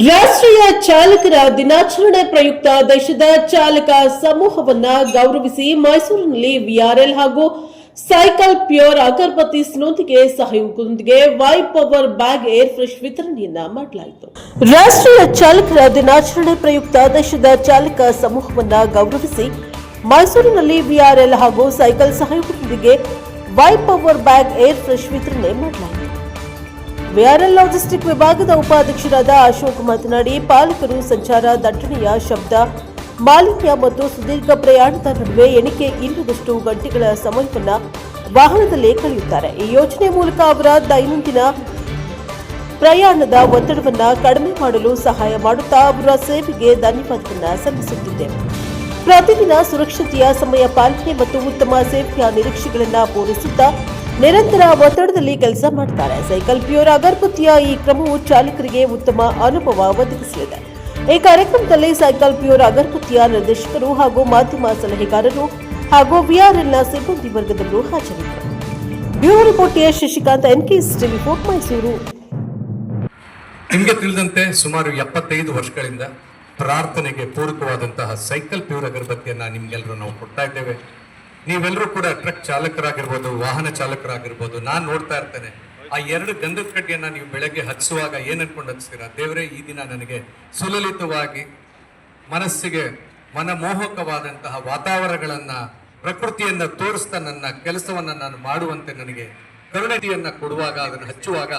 ರಾಷ್ಟ್ರೀಯ ಚಾಲಕರ ದಿನಾಚರಣೆ ಪ್ರಯುಕ್ತ ದೇಶದ ಚಾಲಕ ಸಮೂಹವನ್ನ ಗೌರವಿಸಿ ಮೈಸೂರಿನಲ್ಲಿ ವಿಆರ್ಎಲ್ ಹಾಗೂ ಸೈಕಲ್ ಪ್ಯೂರ್ ಅಗರಬತ್ತಿ ಸ್ನೂತಿಗೆ ಸಹಯೋಗದೊಂದಿಗೆ Y power bag air fresh ವಿತರಣೆಯನ್ನ ಮಾಡಲಾಯಿತು. ರಾಷ್ಟ್ರೀಯ ಚಾಲಕರ ದಿನಾಚರಣೆ ಪ್ರಯುಕ್ತ ದೇಶದ ಚಾಲಕ ಸಮೂಹವನ್ನ ಗೌರವಿಸಿ ಮೈಸೂರಿನಲ್ಲಿ ವಿಆರ್ಎಲ್ ಹಾಗೂ ಸೈಕಲ್ ಸಹಯೋಗದೊಂದಿಗೆ Y power bag air fresh ವಿತರಣೆ ಮಾಡಲಾಯಿತು. ವಿಆರ್ಎಲ್ ಲಾಜಿಸ್ಟಿಕ್ ವಿಭಾಗದ ಉಪಾಧ್ಯಕ್ಷರಾದ ಅಶೋಕ್ ಮಾತನಾಡಿ, ಪಾಲಕರು ಸಂಚಾರ ದಟ್ಟಣೆಯ ಶಬ್ದ, ಮಾಲಿನ್ಯ ಮತ್ತು ಸುದೀರ್ಘ ಪ್ರಯಾಣದ ನಡುವೆ ಎಣಿಕೆ ಇಲ್ಲದಷ್ಟು ಗಂಟೆಗಳ ಸಮಯವನ್ನ ವಾಹನದಲ್ಲೇ ಕಳೆಯುತ್ತಾರೆ. ಈ ಯೋಜನೆ ಮೂಲಕ ಅವರ ದೈನಂದಿನ ಪ್ರಯಾಣದ ಒತ್ತಡವನ್ನು ಕಡಿಮೆ ಮಾಡಲು ಸಹಾಯ ಮಾಡುತ್ತಾ ಅವರ ಸೇವೆಗೆ ಧನ್ಯವಾದವನ್ನು ಸಲ್ಲಿಸುತ್ತಿದ್ದೇವೆ ಪ್ರತಿದಿನ ಸುರಕ್ಷತೆಯ ಸಮಯ ಪಾಲನೆ ಮತ್ತು ಉತ್ತಮ ಸೇವೆಯ ನಿರೀಕ್ಷೆಗಳನ್ನು ಪೂರೈಸುತ್ತಾ ನಿರಂತರ ಒತ್ತಡದಲ್ಲಿ ಕೆಲಸ ಮಾಡ್ತಾರೆ. ಸೈಕಲ್ ಪ್ಯೂರ್ ಅಗರಬತ್ತಿಯ ಈ ಕ್ರಮವು ಚಾಲಕರಿಗೆ ಉತ್ತಮ ಅನುಭವ ಒದಗಿಸಲಿದೆ. ಈ ಕಾರ್ಯಕ್ರಮದಲ್ಲಿ ಸೈಕಲ್ ಪ್ಯೂರ್ ಅಗರಬತ್ತಿಯ ನಿರ್ದೇಶಕರು ಹಾಗೂ ಮಾಧ್ಯಮ ಸಲಹೆಗಾರರು ಹಾಗೂ ವಿಆರ್ಎಲ್ನ ಸಿಬ್ಬಂದಿ ವರ್ಗದವರು ಹಾಜರಿದ್ದರು. Bureau report S Shashikant NKS four, Mysuru. ನಿಮಗೆ ತಿಳಿದಂತೆ ಸುಮಾರು ಎಪ್ಪತ್ತೈದು ವರ್ಷಗಳಿಂದ ಪ್ರಾರ್ಥನೆಗೆ ಪೂರಕವಾದಂತಹ ಸೈಕಲ್ ಪ್ಯೂರ್ ಅಗರಬತ್ತಿಯನ್ನು ನಿಮ್ಗೆಲ್ಲರೂ ನಾವು ಕೊಡ್ತಾ ಇದ್ದೇವೆ. ನೀವೆಲ್ಲರೂ ಕೂಡ ಟ್ರಕ್ ಚಾಲಕರಾಗಿರ್ಬೋದು, ವಾಹನ ಚಾಲಕರಾಗಿರ್ಬೋದು, ನಾನು ನೋಡ್ತಾ ಇರ್ತೇನೆ. ಆ ಎರಡು ಗಂಧದ ಕಡ್ಡಿಯನ್ನ ನೀವು ಬೆಳಗ್ಗೆ ಹಚ್ಚುವಾಗ ಏನು ಅನ್ಕೊಂಡು ಹಚ್ತೀರಾ? ದೇವರೇ, ಈ ದಿನ ನನಗೆ ಸುಲಲಿತವಾಗಿ ಮನಸ್ಸಿಗೆ ಮನಮೋಹಕವಾದಂತಹ ವಾತಾವರಣಗಳನ್ನ, ಪ್ರಕೃತಿಯನ್ನ ತೋರಿಸ್ತಾ ನನ್ನ ಕೆಲಸವನ್ನ ನಾನು ಮಾಡುವಂತೆ ನನಗೆ ಕರುಣತೆಯನ್ನ ಕೊಡುವಾಗ, ಅದನ್ನು ಹಚ್ಚುವಾಗ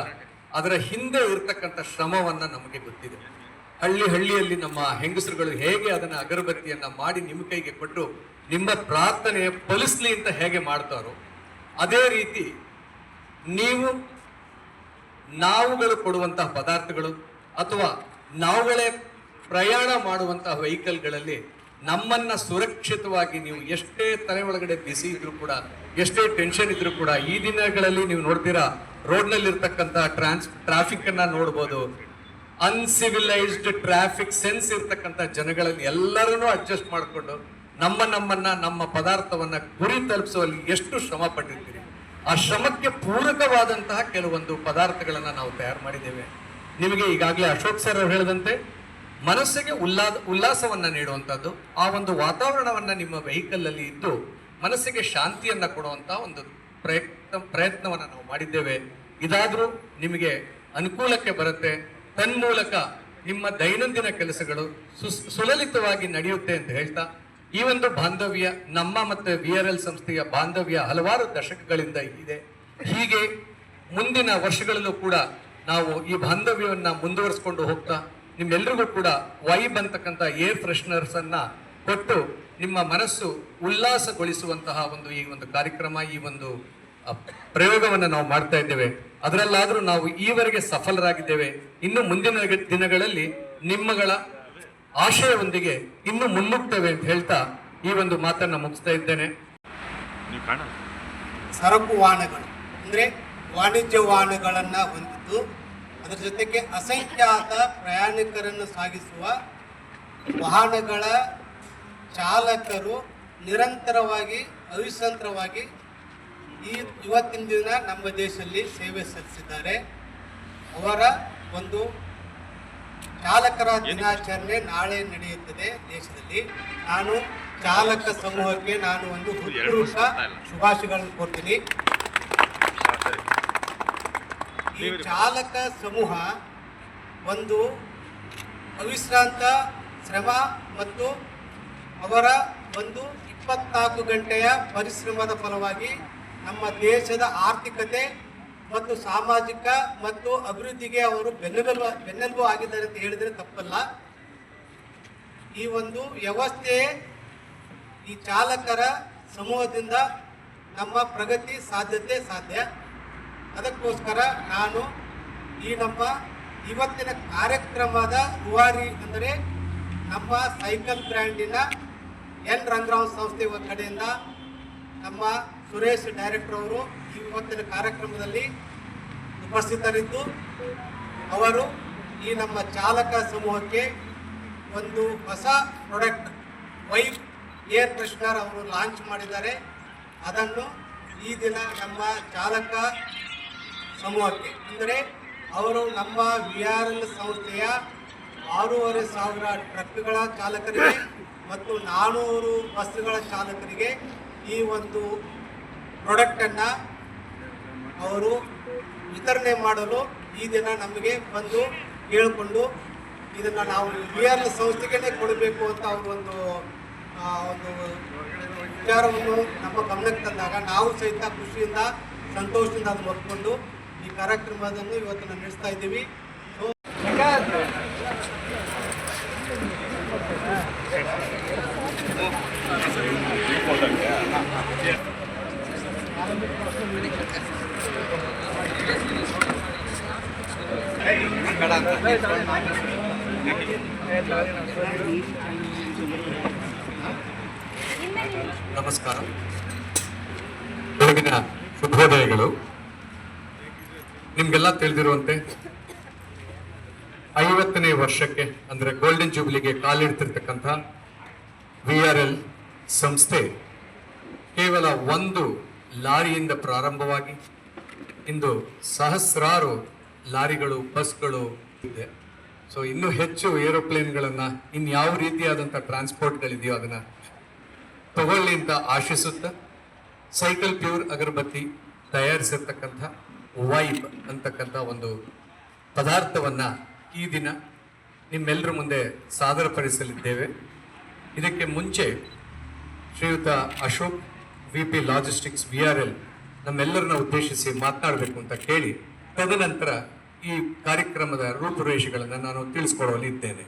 ಅದರ ಹಿಂದೆ ಇರತಕ್ಕಂಥ ಶ್ರಮವನ್ನ ನಮಗೆ ಗೊತ್ತಿದೆ. ಹಳ್ಳಿ ಹಳ್ಳಿಯಲ್ಲಿ ನಮ್ಮ ಹೆಂಗಸರುಗಳು ಹೇಗೆ ಅದನ್ನ ಅಗರಬತ್ತಿಯನ್ನ ಮಾಡಿ ನಿಮ್ಮ ಕೈಗೆ ಕೊಟ್ಟು ನಿಮ್ಮ ಪ್ರಾರ್ಥನೆ ಫಲಿಸ್ಲಿ ಅಂತ ಹೇಗೆ ಮಾಡ್ತಾರೋ ಅದೇ ರೀತಿ ನೀವು ನಾವುಗಳು ಕೊಡುವಂತಹ ಪದಾರ್ಥಗಳು ಅಥವಾ ನಾವುಗಳೇ ಪ್ರಯಾಣ ಮಾಡುವಂತಹ ವೆಹಿಕಲ್ಗಳಲ್ಲಿ ನಮ್ಮನ್ನ ಸುರಕ್ಷಿತವಾಗಿ ನೀವು ಎಷ್ಟೇ ತಲೆ ಒಳಗಡೆ ಬಿಸಿ ಇದ್ರೂ ಕೂಡ, ಎಷ್ಟೇ ಟೆನ್ಷನ್ ಇದ್ರೂ ಕೂಡ ಈ ದಿನಗಳಲ್ಲಿ ನೀವು ನೋಡ್ತೀರಾ ರೋಡ್ನಲ್ಲಿ ಇರ್ತಕ್ಕಂತಹ ಟ್ರಾನ್ಸ್ ಟ್ರಾಫಿಕ್ ಅನ್ನ ನೋಡ್ಬೋದು. ಅನ್ಸಿವಿಲೈಸ್ಡ್ ಟ್ರಾಫಿಕ್ ಸೆನ್ಸ್ ಇರ್ತಕ್ಕಂಥ ಜನಗಳಲ್ಲಿ ಎಲ್ಲರನ್ನೂ ಅಡ್ಜಸ್ಟ್ ಮಾಡಿಕೊಂಡು ನಮ್ಮ ನಮ್ಮನ್ನ, ನಮ್ಮ ಪದಾರ್ಥವನ್ನ ಗುರಿ ತಲುಪಿಸುವಲ್ಲಿ ಎಷ್ಟು ಶ್ರಮ ಪಟ್ಟಿರ್ತೀರಿ? ಆ ಶ್ರಮಕ್ಕೆ ಪೂರಕವಾದಂತಹ ಕೆಲವೊಂದು ಪದಾರ್ಥಗಳನ್ನ ನಾವು ತಯಾರು ಮಾಡಿದ್ದೇವೆ. ನಿಮಗೆ ಈಗಾಗಲೇ ಅಶೋಕ್ ಸರ್ ಅವರು ಹೇಳಿದಂತೆ, ಮನಸ್ಸಿಗೆ ಉಲ್ಲಾ ಉಲ್ಲಾಸವನ್ನ ನೀಡುವಂಥದ್ದು ಆ ಒಂದು ವಾತಾವರಣವನ್ನ ನಿಮ್ಮ ವೆಹಿಕಲ್ ಅಲ್ಲಿ ಇದ್ದು ಮನಸ್ಸಿಗೆ ಶಾಂತಿಯನ್ನ ಕೊಡುವಂತಹ ಒಂದು ಪ್ರಯತ್ನ, ಪ್ರಯತ್ನವನ್ನ ನಾವು ಮಾಡಿದ್ದೇವೆ. ಇದಾದ್ರೂ ನಿಮಗೆ ಅನುಕೂಲಕ್ಕೆ ಬರುತ್ತೆ. ತನ್ಮೂಲಕ ನಿಮ್ಮ ದೈನಂದಿನ ಕೆಲಸಗಳು ಸುಸ್, ಸುಲಲಿತವಾಗಿ ನಡೆಯುತ್ತೆ ಅಂತ ಹೇಳ್ತಾ ಈ ಒಂದು ಬಾಂಧವ್ಯ ನಮ್ಮ ಮತ್ತೆ ವಿ ಆರ್ ಎಲ್ ಸಂಸ್ಥೆಯ ಬಾಂಧವ್ಯ ಹಲವಾರು ದಶಕಗಳಿಂದ ಇದೆ. ಹೀಗೆ ಮುಂದಿನ ವರ್ಷಗಳಲ್ಲೂ ಕೂಡ ನಾವು ಈ ಬಾಂಧವ್ಯವನ್ನು ಮುಂದುವರಿಸಿಕೊಂಡು ಹೋಗ್ತಾ ನಿಮ್ಮೆಲ್ಲರಿಗೂ ಕೂಡ ವೈಬ್ ಅಂತಕ್ಕಂಥ ಏರ್ ಫ್ರೆಶ್ನರ್ಸ್ ಅನ್ನ ಕೊಟ್ಟು ನಿಮ್ಮ ಮನಸ್ಸು ಉಲ್ಲಾಸಗೊಳಿಸುವಂತಹ ಒಂದು ಈ ಒಂದು ಕಾರ್ಯಕ್ರಮ, ಈ ಒಂದು ಪ್ರಯೋಗವನ್ನು ಪ್ರಯೋಗವನ್ನ ನಾವು ಮಾಡ್ತಾ ಇದ್ದೇವೆ. ಅದರಲ್ಲಾದರೂ ನಾವು ಈವರೆಗೆ ಸಫಲರಾಗಿದ್ದೇವೆ. ಇನ್ನು ಮುಂದಿನ ದಿನಗಳಲ್ಲಿ ನಿಮ್ಮಗಳ ಆಶಯವೊಂದಿಗೆ ಇನ್ನೂ ಮುನ್ನುಗ್ತೇವೆ ಅಂತ ಹೇಳ್ತಾ ಈ ಒಂದು ಮಾತನ್ನು ಮುಗಿಸ್ತಾ ಇದ್ದೇನೆ. ಸರಕು ವಾಹನಗಳು ಅಂದರೆ ವಾಣಿಜ್ಯ ವಾಹನಗಳನ್ನು ಹೊಂದಿದ್ದು ಅದರ ಜೊತೆಗೆ ಅಸಂಖ್ಯಾತ ಪ್ರಯಾಣಿಕರನ್ನು ಸಾಗಿಸುವ ವಾಹನಗಳ ಚಾಲಕರು ನಿರಂತರವಾಗಿ ಅವಿಸಂತ್ರವಾಗಿ ಈ ಇವತ್ತಿನ ದಿನ ನಮ್ಮ ದೇಶದಲ್ಲಿ ಸೇವೆ ಸಲ್ಲಿಸಿದ್ದಾರೆ. ಅವರ ಒಂದು ಚಾಲಕರ ದಿನಾಚರಣೆ ನಾಳೆ ನಡೆಯುತ್ತದೆ ದೇಶದಲ್ಲಿ. ನಾನು ಚಾಲಕ ಸಮೂಹಕ್ಕೆ ನಾನು ಒಂದು ಹೃತ್ಪೂರ್ವಕ ಶುಭಾಶಯಗಳನ್ನು ಕೊಡ್ತೀನಿ ಈ ಚಾಲಕ ಸಮೂಹ ಒಂದು ಅವಿಶ್ರಾಂತ ಶ್ರಮ ಮತ್ತು ಅವರ ಒಂದು ಇಪ್ಪತ್ನಾಲ್ಕು ಗಂಟೆಯ ಪರಿಶ್ರಮದ ಫಲವಾಗಿ ನಮ್ಮ ದೇಶದ ಆರ್ಥಿಕತೆ ಮತ್ತು ಸಾಮಾಜಿಕ ಮತ್ತು ಅಭಿವೃದ್ಧಿಗೆ ಅವರು ಬೆನ್ನೆಲುಬು ಬೆನ್ನೆಲುಬು ಆಗಿದ್ದಾರೆ ಅಂತ ಹೇಳಿದರೆ ತಪ್ಪಲ್ಲ. ಈ ಒಂದು ವ್ಯವಸ್ಥೆ ಈ ಚಾಲಕರ ಸಮೂಹದಿಂದ ನಮ್ಮ ಪ್ರಗತಿ ಸಾಧ್ಯತೆ ಸಾಧ್ಯ. ಅದಕ್ಕೋಸ್ಕರ ನಾನು ಈ ನಮ್ಮ ಇವತ್ತಿನ ಕಾರ್ಯಕ್ರಮದ ರುವಾರಿ ಅಂದರೆ ನಮ್ಮ ಸೈಕಲ್ ಬ್ರ್ಯಾಂಡಿನ ಎನ್ ರಂಗರಾವ್ ಸಂಸ್ಥೆ ಕಡೆಯಿಂದ ನಮ್ಮ ಸುರೇಶ್ ಡೈರೆಕ್ಟರ್ ಅವರು ಇವತ್ತಿನ ಕಾರ್ಯಕ್ರಮದಲ್ಲಿ ಉಪಸ್ಥಿತರಿದ್ದು ಅವರು ಈ ನಮ್ಮ ಚಾಲಕ ಸಮೂಹಕ್ಕೆ ಒಂದು ಹೊಸ ಪ್ರಾಡಕ್ಟ್ ವೈಫ್ ಏರ್ ಫ್ರೆಶ್ನರ್ ಅವರು ಲಾಂಚ್ ಮಾಡಿದ್ದಾರೆ. ಅದನ್ನು ಈ ದಿನ ನಮ್ಮ ಚಾಲಕ ಸಮೂಹಕ್ಕೆ, ಅಂದರೆ ಅವರು ನಮ್ಮ ವಿ ಆರ್ ಎಲ್ ಸಂಸ್ಥೆಯ ಆರೂವರೆ ಸಾವಿರ ಟ್ರಕ್ಗಳ ಚಾಲಕರಿಗೆ ಮತ್ತು ನಾನೂರು ಬಸ್ಗಳ ಚಾಲಕರಿಗೆ ಈ ಒಂದು ಪ್ರಾಡಕ್ಟನ್ನು ಅವರು ವಿತರಣೆ ಮಾಡಲು ಈ ದಿನ ನಮಗೆ ಬಂದು ಕೇಳಿಕೊಂಡು ಇದನ್ನು ನಾವು ವಿ ಆರ್ ಎಸ್ ಸಂಸ್ಥೆಗೇ ಕೊಡಬೇಕು ಅಂತ ಅವರು ಒಂದು ಒಂದು ವಿಚಾರವನ್ನು ನಮ್ಮ ಗಮನಕ್ಕೆ ತಂದಾಗ ನಾವು ಸಹಿತ ಖುಷಿಯಿಂದ ಸಂತೋಷದಿಂದ ಅದನ್ನು ಈ ಕಾರ್ಯಕ್ರಮವನ್ನು ಇವತ್ತು ನಡೆಸ್ತಾ ಇದ್ದೀವಿ. ನಮಸ್ಕಾರ. ಬೆಳಗಿನ ಶುಭೋದಯಗಳು. ನಿಮ್ಗೆಲ್ಲ ತಿಳಿದಿರುವಂತೆ ಐವತ್ತನೇ ವರ್ಷಕ್ಕೆ, ಅಂದ್ರೆ ಗೋಲ್ಡನ್ ಜೂಬ್ಲಿಗೆ ಕಾಲಿಡ್ತಿರ್ತಕ್ಕಂಥ ವಿ ಆರ್ ಎಲ್ ಸಂಸ್ಥೆ ಕೇವಲ ಒಂದು ಲಾರಿಯಿಂದ ಪ್ರಾರಂಭವಾಗಿ ಇಂದು ಸಹಸ್ರಾರು ಲಾರಿಗಳು ಬಸ್ಗಳು ಇದೆ. ಸೊ ಇನ್ನೂ ಹೆಚ್ಚು ಏರೋಪ್ಲೇನ್ಗಳನ್ನು ಇನ್ಯಾವ ರೀತಿಯಾದಂಥ ಟ್ರಾನ್ಸ್ಪೋರ್ಟ್ಗಳಿದೆಯೋ ಅದನ್ನು ತಗೊಳ್ಳಿ ಅಂತ ಆಶಿಸುತ್ತಾ ಸೈಕಲ್ ಪ್ಯೂರ್ ಅಗರಬತ್ತಿ ತಯಾರಿಸಿರ್ತಕ್ಕಂಥ ವೈಬ್ ಅಂತಕ್ಕಂಥ ಒಂದು ಪದಾರ್ಥವನ್ನ ಈ ದಿನ ನಿಮ್ಮೆಲ್ಲರ ಮುಂದೆ ಸಾದರಪಡಿಸಲಿದ್ದೇವೆ. ಇದಕ್ಕೆ ಮುಂಚೆ ಶ್ರೀಯುತ Ashok V P logistics V R L ನಮ್ಮೆಲ್ಲರನ್ನ ಉದ್ದೇಶಿಸಿ ಮಾತನಾಡಬೇಕು ಅಂತ ಕೇಳಿ ತದನಂತರ ಈ ಕಾರ್ಯಕ್ರಮದ ರೂಪುರೇಷೆಗಳನ್ನು ನಾನು ತಿಳಿಸ್ಕೊಡಲಿದ್ದೇನೆ